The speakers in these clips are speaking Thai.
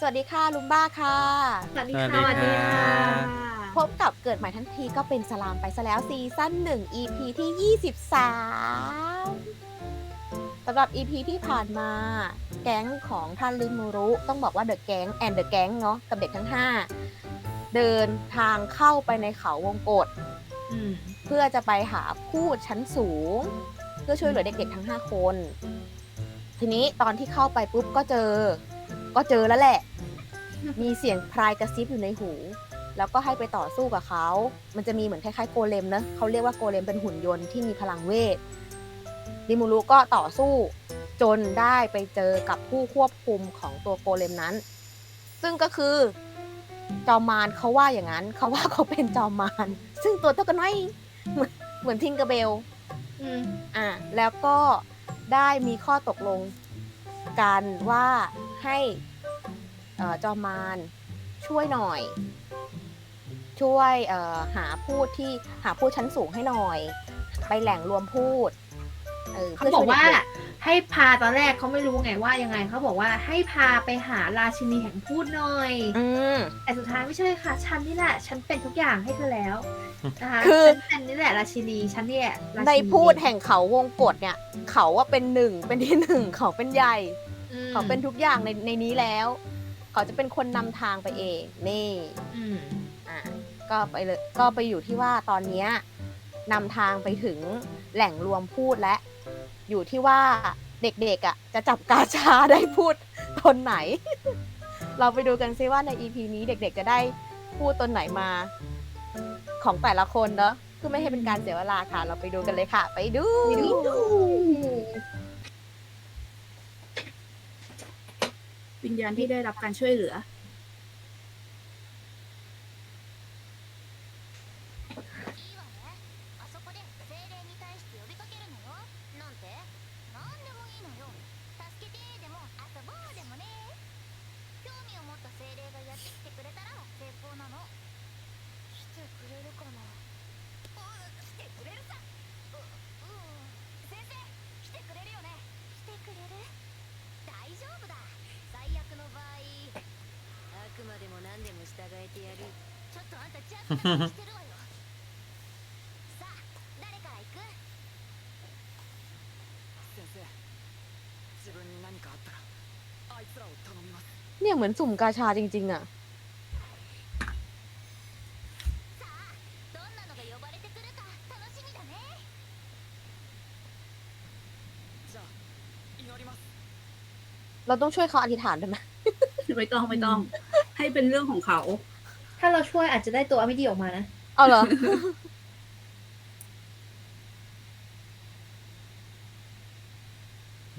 สวัสดีค่ะลุมบ้าค่ะ สวัสดีสวัค่ะสดีค่ะ พบกับเกิดใหม่ทันทีก็เป็นสลามไปซะแล้วซีซั่น1 EP ที่ 23สำหรับ EP ที่ผ่านมา แก๊งของท่านลิมูรุ ต้องบอกว่าเดอะแก๊งแอนเดอะแก๊งเนาะกับเด็กทั้ง 5 เดินทางเข้าไปในเขาวงกฏอืมเพื่อจะไปหาพูดชั้นสูง เพื่อช่วยเหลือเด็กๆทั้ง 5 คน ทีนี้ตอนที่เข้าไปปุ๊บก็เจอ ก็เจอแล้วแหละ มีเสียงพรายกระซิบอยู่ในหู แล้วก็ให้ไปต่อสู้กับเขา มันจะมีเหมือนคล้ายๆโกเลมนะเขาเรียกว่าโกเลมเป็นหุ่นยนต์ที่มีพลังเวทดิมูรุก็ต่อสู้จนได้ไปเจอกับผู้ควบคุมของตัวโกเลมนั้น ซึ่งก็คือจอมมารเขาว่าอย่างนั้น เขาว่าเขาเป็นจอมมารซึ่งตัวเท่ากันน้อยเหมือนเหมือนทิงเกอร์เบลอืมอะแล้วก็ได้มีข้อตกลงกันว่า ให้เอ่อจอมมารช่วยหน่อย ช่วยเอ่อหาพูดที่หาพูดชั้นสูงให้หน่อย ไปแหล่งรวมพูดเขาบอกว่าให้พาตอนแรกเขาไม่รู้ไงว่ายังไงเขาบอกว่าให้พาไปหาราชินีแห่งพูดหน่อยอืมแต่สุดท้ายไม่ใช่ค่ะฉันนี่แหละ ฉันเป็นทุกอย่างให้เธอแล้วนะคะคือฉันนี่แหละราชินีฉันเนี่ยราชิในพูดแห่งเขาวงกฏเนี่ย เขาว่าเป็นหนึ่งเป็นที่หนึ่งเขาเป็นใหญ่ อืมเขาเป็นทุกอย่างในในนี้แล้ว เขาจะเป็นคนนำทางไปเองนี่อืมอะก็ไปเลยก็ไปอยู่ที่ว่าตอนเนี้ยนำทางไปถึงแหล่งรวมพูดและ อยู่ที่ว่าเด็กๆอะจะจับกาชาได้พูดตนไหน เราไปดูกันซิว่าใน EP นี้เด็กๆจะได้พูดตนไหนมาของแต่ละคนเนอะคือไม่ให้เป็นการเสียเวลาค่ะ เราไปดูกันเลยค่ะ ไปดู วิญญาณที่ได้รับการช่วยเหลือ เนี่ยเหมือนสุ่มกาชาจริง ๆ อะ เราต้องช่วยเขาอธิษฐานด้วยไหม ไม่ต้องไม่ต้อง ให้เป็นเรื่องของเขาาเราช่วยอาจจะได้ตัวไม่ดีออกมานะ เอาเหรอ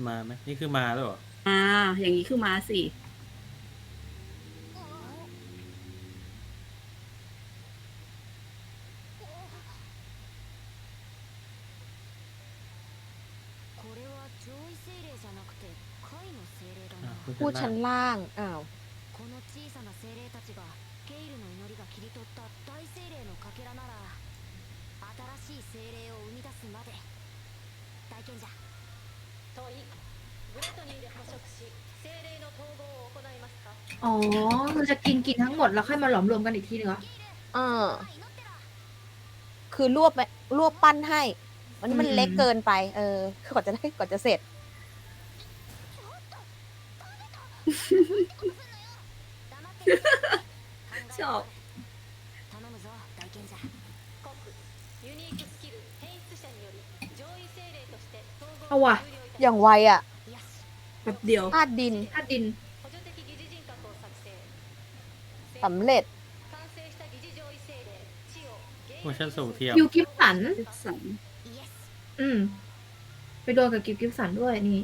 มาไหมนี่คือมาแล้วเหรอ อ่า อย่างนี้คือมาสิ これは上位精霊じゃなくて下位の精霊だ อ่ะ な พูดชั้นล่าง อ้าว 精霊を生み出すまで体験じゃ問いグレトニーで捕食し精霊の統合を行いますか อ๋อเราจะกินกินทั้งหมดแล้วค่อยมาหลอมรวมกันอีกทีนึงเหรอ เออ まあ祈ってろ คือรวบไปรวบปั้นให้ วันนี้มัน อืม เล็กเกินไป เออก่อนจะได้ก่อนจะเสร็จ 黙ってるชอบ เอาว่ะอย่างไวอะแบบเดียวธาตุดินธาตุดินสำเร็จเวอร์ชันสูงเทียมกิวกิฟสันอืม ไปโดนกับกิวกิฟสันด้วยนี่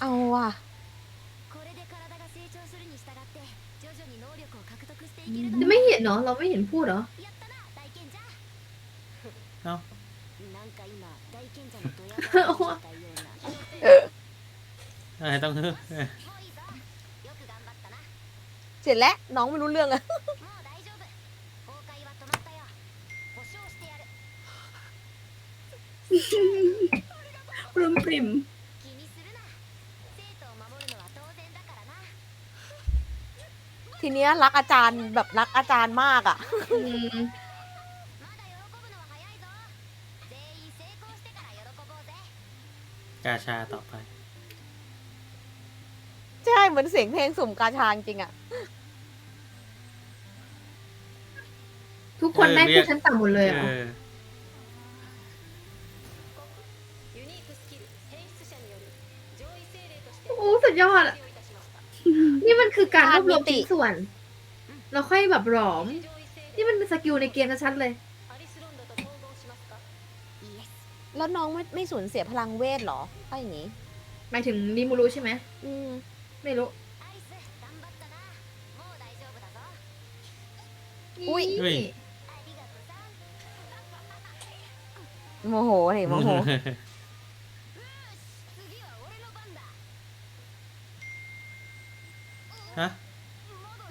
เอาว่ะ これで体が成長するに従って徐々に能力を獲得していけるだろうไม่เห็นเนาะเราไม่เห็นพูดเหรอやったな大賢者เนาะなんか今大賢者のドヤ顔をしたようなอะไรต้องฮึもういいぞよく頑張ったなもเสร็จแล้วน้องไม่รู้เรื่องอะう大丈夫崩壊は止まったよ保証してやるปริมปริมๆ เนี้ยรักอาจารย์แบบรักอาจารย์มากอะกาชาต่อไป ใช่เหมือนเสียงเพลงสุ่มกาชาจริงๆอะ ทุกคนได้เรียก คู่ชั้นต่ำหมดเลยเหอเอโอ้สุดยอดอะ นี่มันคือการรวบรวมชิ้นส่วน เราค่อยแบบหลอม นี่มันเป็นสกิลในเกมชัดๆเลย แล้วน้องไม่ไม่สูญเสียพลังเวทเหรอถ้าอย่างนี้ หมายถึงริมูรุใช่ไหม อืม ไม่รู้ อุ๊ยยโมโหเลยโมโห ฮะ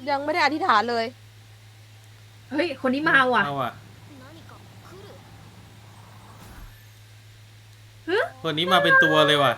ยังไม่ได้อธิษฐานเลย เฮ้ย คนนี้มาว่ะเอาอะคนนี้มาเป็นตัวเลยว่ะ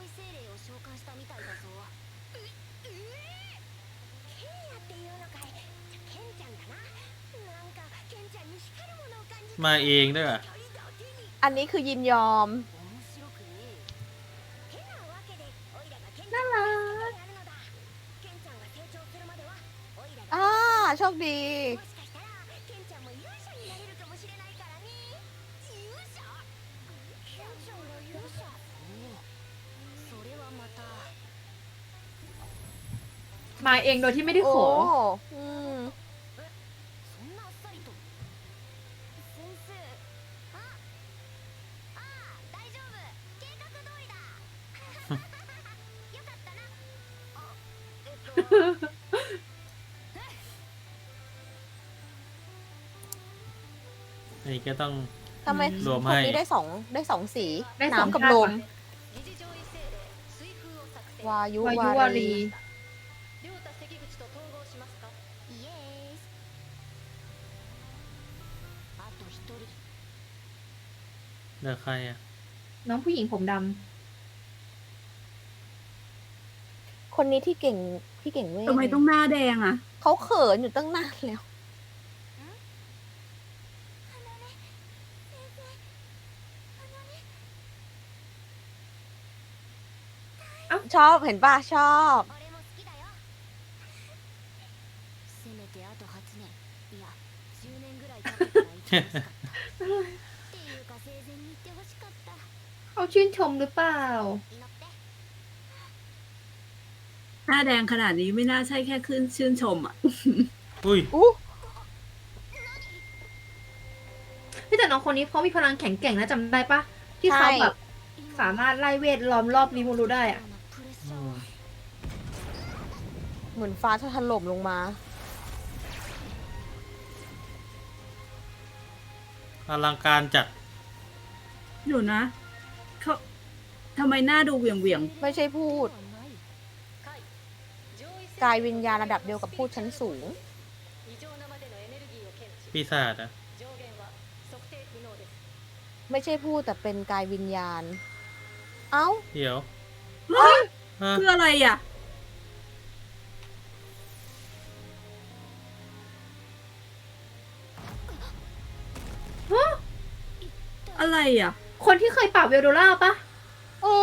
光の上位精霊を召喚したみたいだぞええケンヤっていうのかいじゃケンちゃんだななんかケンちゃんに光るものを感じた มาเองด้วยว่ะ 光だけに อันนี้คือยินยอม 面白くねえてなわけでオイラがケンちゃ น่าน を รัก やるのだケンちゃんが成長するまではオイラ อ่า が โชคดี มาเองโดยที่ไม่ได้ข โอ้ อ อืม そんなあっさりと先生あああ大丈夫計画通りだよかったなあえっと อันนี้ก็ต้อง ทำไม รวม ค ให้ นนี้ได้สองได้สองสี ได้สอง น้ำกับ ภาค ลม ว่ะ 二次上位精霊水風を作成 วายุ วายุ วาว า รี รี เลือกใครอ่ะ น้องผู้หญิงผมด คนนี้ที่เก่งที่เก่งเวท ทำไมต้องหน้าแดงอ่ะ เขาเขินอยู่ตั้งนานแล้ว ชอบเห็นป่ะ ชอบ 俺も好きだよせめてあと8年いや10年ぐらい経ってから行きますか เขาชื่นชมหรือเปล่า ถ้าแดงขนาดนี้ไม่น่าใช่แค่ขึ้นชื่นชมอะ อุ้ยพี่แต่น้องคนนี้เขามีพลังแข็งแกร่งนะจำได้ปะที่เขาแบบสามารถไล่เวทล้อมรอบริมูรูได้อะเหมือนฟ้าจะถล่มลงมา อลังการจัด อยู่นะ ทำไมหน้าดูเหวี่ยงเวียงไม่ใช่พูด กายวิญญาณระดับเดียวกับพูดชั้นสูง ปีศาจอะไม่ใช่พูดแต่เป็นกายวิญญาณ เอ้า เดี๋ยวฮะคืออะไรอะ อะไรอะ คนที่เคยปราบเวโดล่าปะ โอ้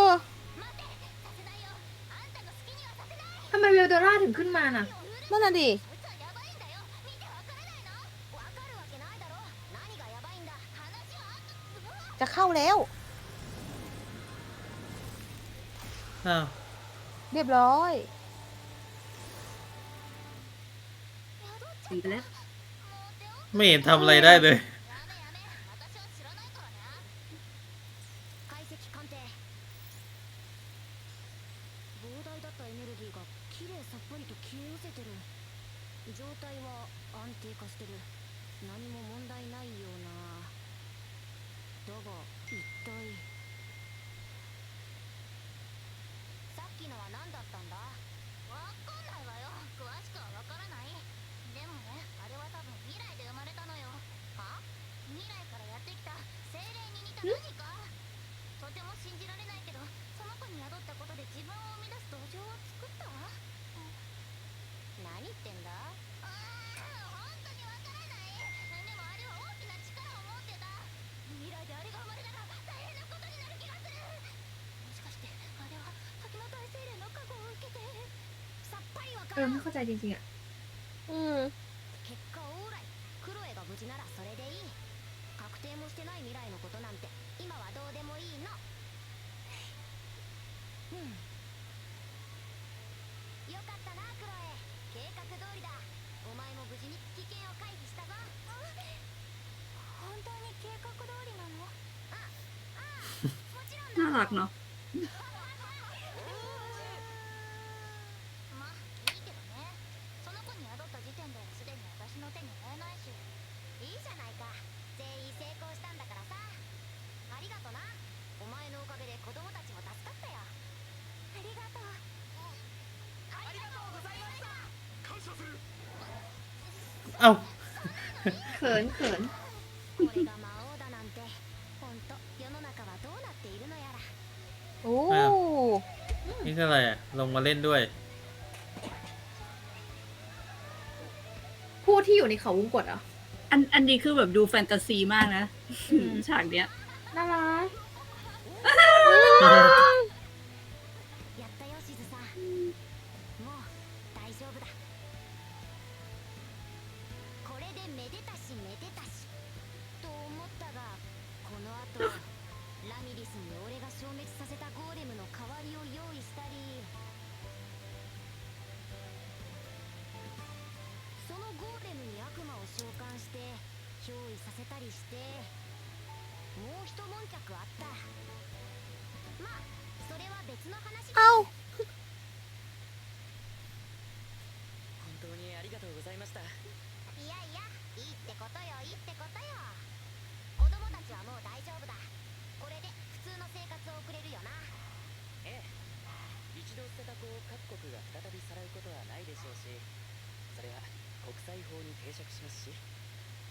ทำไมเวลโดราถึงขึ้นมาน่ะ นั่นน่ะดิ จะเข้าแล้วเรียบร้อยดีแล้ว ไม่เห็นทำอะไรได้เลย เอ から อน ไม่เข้าใจจริงๆอ่ะ อืม 結果オーライクロエが無事ならそれでいい確定もしてない未来のことなんて今はどうでもいいのうんよかったなクロエ計画通りだお前も無事に危険を回避したぞ本当に計画通りなのあああもちろんだ น่ารักเนาะ ขินเขินโอ้นี่คืออะไรอะลงมาเล่นด้วย ผู้ที่อยู่ในเขาวงกดเหรอ อันอันนี้คือแบบดูแฟนตาซีมากนะฉากเนี้ย น่ารัก 青。本当にありがとうございました。いやいやいいってことよいいってことよ。子供たちはもう大丈夫だ。これで普通の生活を送れるよな。ええ。一度捨てた子を各国が再びさらうことはないでしょうしそれは国際法に抵触しますし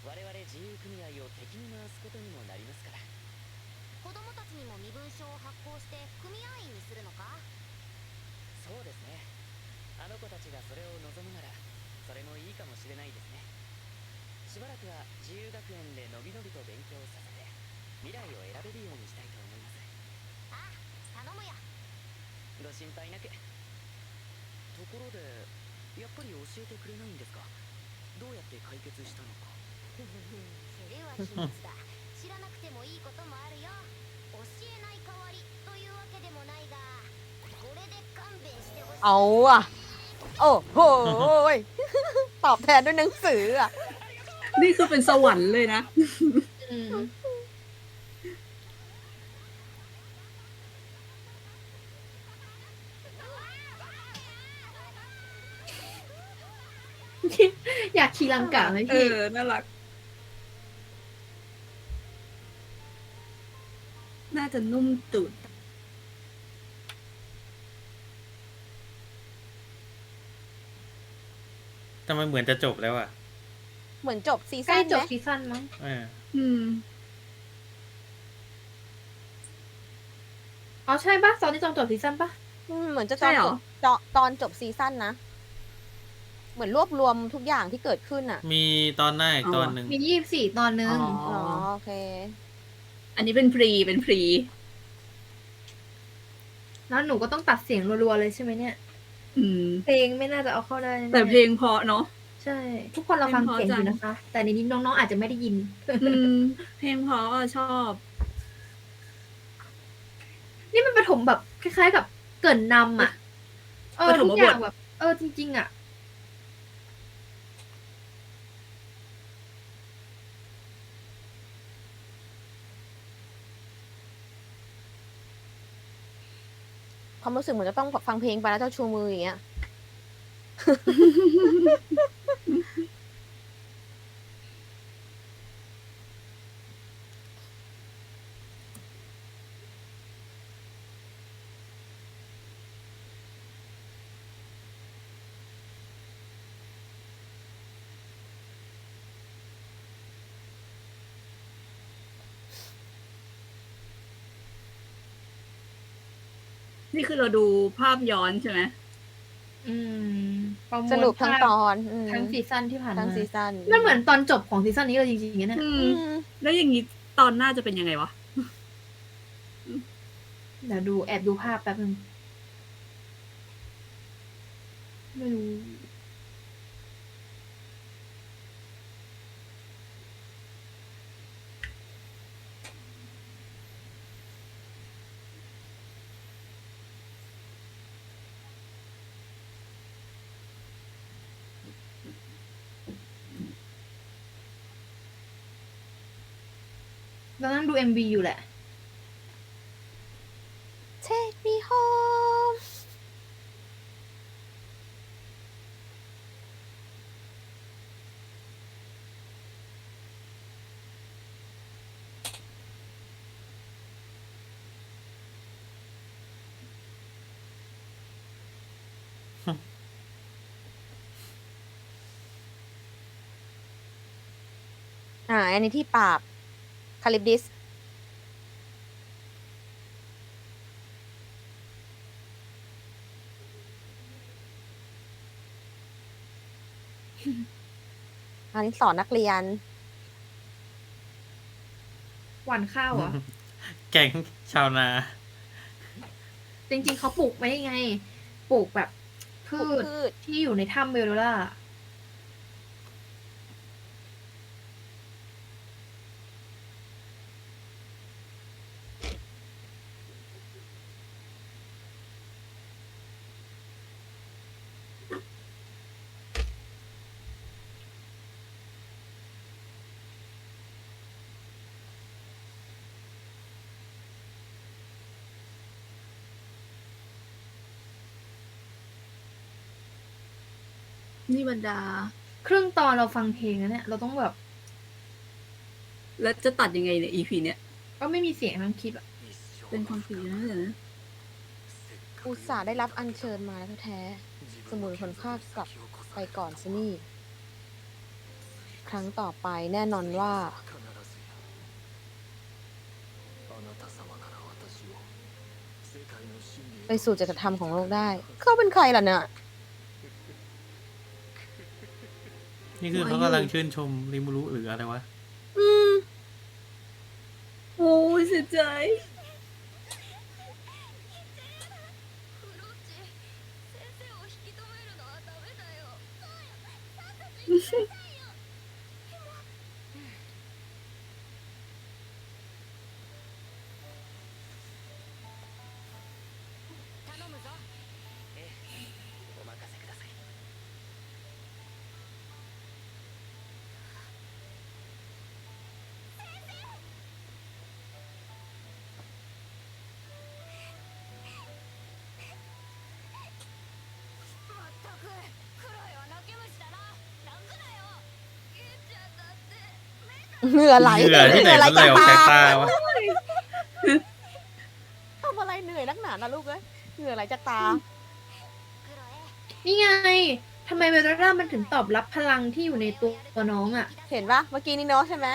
我々自由組合を敵に回すことにもなりますから。子供たちにも身分証を発行して組合員にするのか？そうですね。あの子たちがそれを望むならそれもいいかもしれないですね。しばらくは自由学園でのびのびと勉強させて未来を選べるようにしたいと思います。ああ頼むよ。ご心配なく。ところでやっぱり教えてくれないんですか？どうやって解決したのか？それは秘密だ知らなくてもいいこともあるよ教えない代わりというわけでもないがこれで勘弁してほしい เอาอ่ะ โอ้โหย ตอบแทนด้วยหนังสืออ่ะ นี่คือเป็นสวรรค์เลยนะ อืม อยากขี่ลังกาไหม เอ พี่ อ น่ารัก จะนุ่มตูดทำไมเหมือนจะจบแล้วอะ เหมือนจบซีใกล้ซั่นจไหบมซีซั่นมั้งเออ อืม อ๋อใช่ปะตอนนี้จองจบซีซั่นปะอืมเหมือนจะตใช่อนเหรจอบจอตอนจบซีซั่นนะ เหมือนรวบรวมทุกอย่างที่เกิดขึ้นอะมีตอนหน้าอีกตอนหนึ่งมียี่สิบสี่ตอนนึง อ๋อ อ๋อโอเค อันนี้เป็นพรีเป็นพรี แล้วหนูก็ต้องตัดเสียงรัวๆเลยใช่ไหมเนี่ย อืม เพลงไม่น่าจะเอาเข้าได้น่ๆแต่เพลงเพราะเนาะ ใช่ ทุกคนเราฟังเพลงเพเสียงราะอยู่จังนะคะ แต่ในนี้น้องๆอาจจะไม่ได้ยิน อืม เพลงเพราะอะชอบ นี่มันปฐมแบบคล้ายๆกับเกรินนำอะ เออปฐทุมกบทอย่างแบบ เออจริงๆอะ ความรู้สึกเหมือนจะต้องฟังเพลงไปแล้วเจ้าชูมืออย่างเงี้ย เราดูภาพย้อนใช่ไหมอืมประมวลสรุปทั้งภาพตอนอืมทั้งซีซั่นที่ผ่านทั้งมาซีซั่นมันเหมือนตอนจบของซีซั่นนี้เลยจริงๆนะเนี่ยอือืม ม แล้วอย่างนี้ตอนหน้าจะเป็นยังไงวะ เดี๋ยวดูแอบดูภาพแป๊บนึงไม่รู้ เรานั่งดู MV อยู่แหละ Take me home อ่า อันนี้ที่ปราบคาลิปดิสอันนี้สอนนักเรียน หวานข้าวเหรอะแก๊งชาวนา จริงๆเขาปลูกไว้ไง ปลูกแบบพืปลูกชพืชที่อยู่ในถ้ำเบลโลล่า นี่บรรดา ครึ่งตอนเราฟังเพลงนะเนี่ย เราต้องแบบ แล้วจะตัดยังไงเนี่ย EP เนี่ยก็ไม่มีเสียงทั้งคลิปอะเป็นความผิดนะเดี๋ยวนะอุตส่าห์ได้รับอัญเชิญมาแล้วแท้ๆสมุนคนภาคกลับไปก่อนซะนี่ ครั้งต่อไปแน่นอนว่า ไปสู่จตธรรมของโลกได้ เขาเป็นใครล่ะเนี่ย นี่คือเขากำลังชื่นชมริมูรุหรืออะไรวะ อืมโอ้ยเสียใจフ เหงื่อไหลเหงื่อที่ไหนมันไหลออกจากตาวะทำอะไรเหนื่อยนักหนานะลูกเอ้ยเหงื่อไหลจากตา นี่ไงทำไมเวลร่ามันถึงตอบรับพลังที่อยู่ในตัวน้องอะ เห็นปะเมื่อกี้นี่เนาะใช่ไหม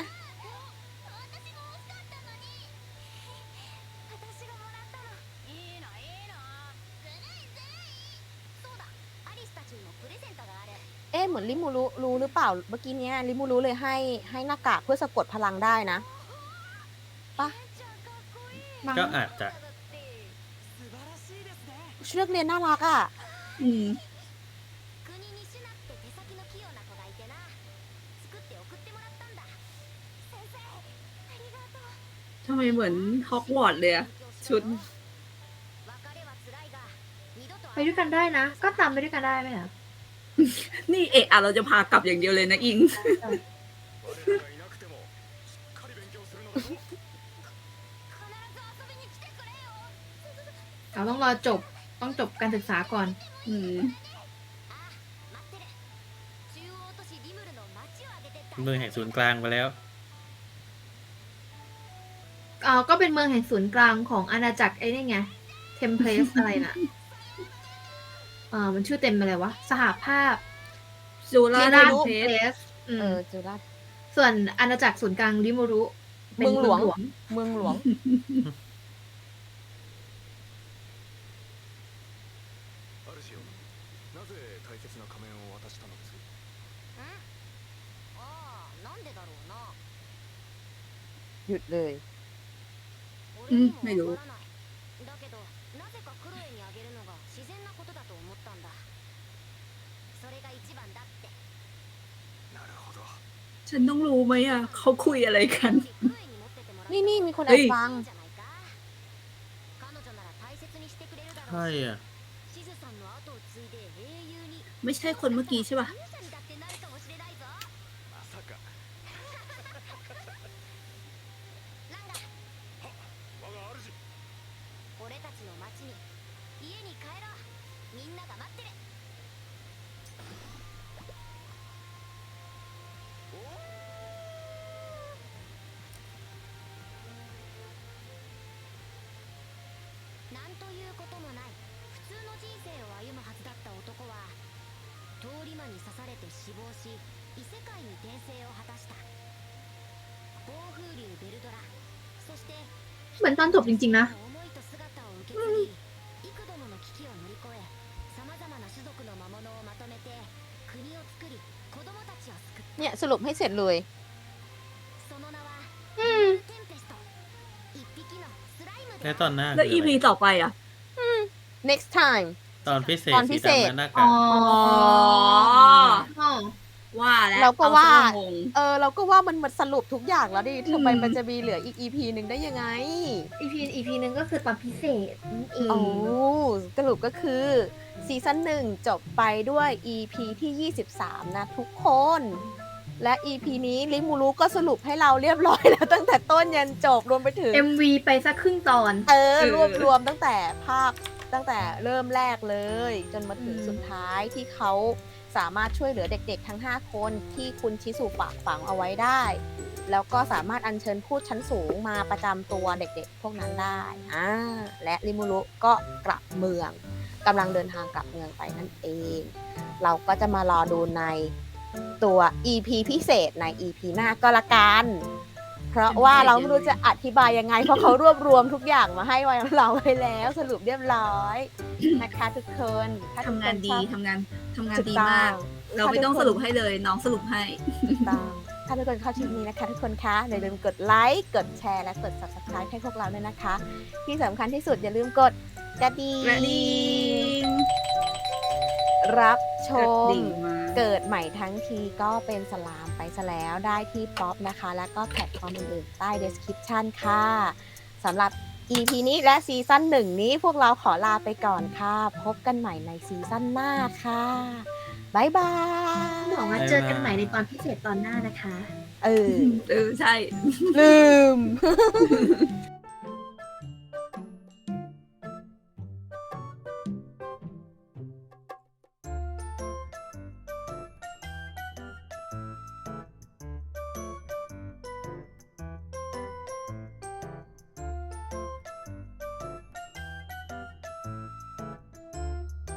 รู้รู้หรือเปล่า เมื่อกี้เนี้ยริมูรู้เลยให้ให้หน้ากากเพื่อสะกดพลังได้นะปะก็อาจจะชุดเรียนน่ารักอะ อืมทำไมเหมือนฮอกวอตส์เลยอะชุด ไปด้วยกันได้นะ ก็ตามไปด้วยกันได้ไหมอะ นี่เอะอะเราจะพากลับอย่างเดียวเลยนะอิง เราต้องรอจบต้องจบการศึกษาก่อนเมืองแห่งศูนย์กลางไปแล้ว เอ่อก็เป็นเมืองแห่งศูนย์กลางของอาณาจักรไอ้นี่ไง เทมเพลสอะไรน่ะ อ่มันชื่อเต็มอะไรวะ สหภาพจูราจูาเพสเออจูราส่วนอาณาจักรศูนย์กลางริมูรุเมืองหลวง เมืองหลวง หยุดเลย อืม ไม่รู้ ฉันต้องรู้ไหมอะ เขาคุยอะไรกัน นี่นี่มีคนอเฮ้บฟัง ใช่อะ ไม่ใช่คนเมื่อกี้ใช่ปะ อนจบจริงๆนะเนี่ยสรุปให้เสร็จเลยแล้วตอนหน้าแล้ว EP ต่อไปอะ next time ตอนพิเศษตอนพิเศษอ๋อ ว่าแล้วเราก็ว่า เอซะงงเออ เราก็ว่ามันมันสรุปทุกอย่างแล้วดิทำไมอืมมันจะมีเหลืออีก EP หนึ่งได้ยังไง อีพีอีพีหนึ่งก็คือตอนพิเศษนั่นเอง โอ้สรุปก็คือซีซั่นหนึ่งจบไปด้วย EP ที่ 23 นะทุกคน และ EP นี้ลิมูรุก็สรุปให้เราเรียบร้อยแล้วตั้งแต่ต้นยันจบรวมไปถึงเอ็มวีไปสักครึ่งตอน เออ รวบรวมตั้งแต่ภาค ตั้งแต่เริ่มแรกเลย จนมาถึงสุดท้ายที่เขาสามารถช่วยเหลือเด็กๆ ทั้ง 5 คนที่คุณชิสุฝากฝังเอาไว้ได้ แล้วก็สามารถอัญเชิญพูดชั้นสูงมาประจำตัวเด็กๆ พวกนั้นได้อ่าและริมูรุก็กลับเมืองกำลังเดินทางกลับเมืองไปนั่นเอง เราก็จะมารอดูในตัว EP พิเศษใน EP หน้าก็ละกัน เพราะว่าเราไม่รู้จะอธิบายยังไง เพราะเขารวบรวมทุกอย่างมาให้ไว้เราไว้แล้ว สรุปเรียบร้อยนะคะทุกคนถ้ทุกทำคงานดีชอบ ทำงานทำงานถูกดีต้องมาก เราไม่ต้องสรุปให้เลย น้องสรุปให้ถูกต้องถ้าทุกคนชอบคลิปนี้นะคะ ทุกคนคะอย่าลืมกดไลค์กดแชร์และกด subscribe ให้พวกเราด้วยนะคะ ที่สำคัญที่สุดอย่าลืมกดกระดิ่กระดิ่งงรับ ชกระมดิ่งมาเกิดใหม่ทั้งทีก็เป็นสลามไปซะแล้วได้ที่ป๊อปนะคะ แล้วก็แพลตฟอร์มอื่นๆใต้ description ค่ะสำหรับ EP นี้และซีซั่นหนึ่งนี้พวกเราขอลาไปก่อนค่ะ พบกันใหม่ในซีซั่นหน้าค่ะบ๊ายบายหวังว่าเจอกันใหม่ในตอนพิเศษตอนหน้านะคะ เออ เออ ใช่ ลืม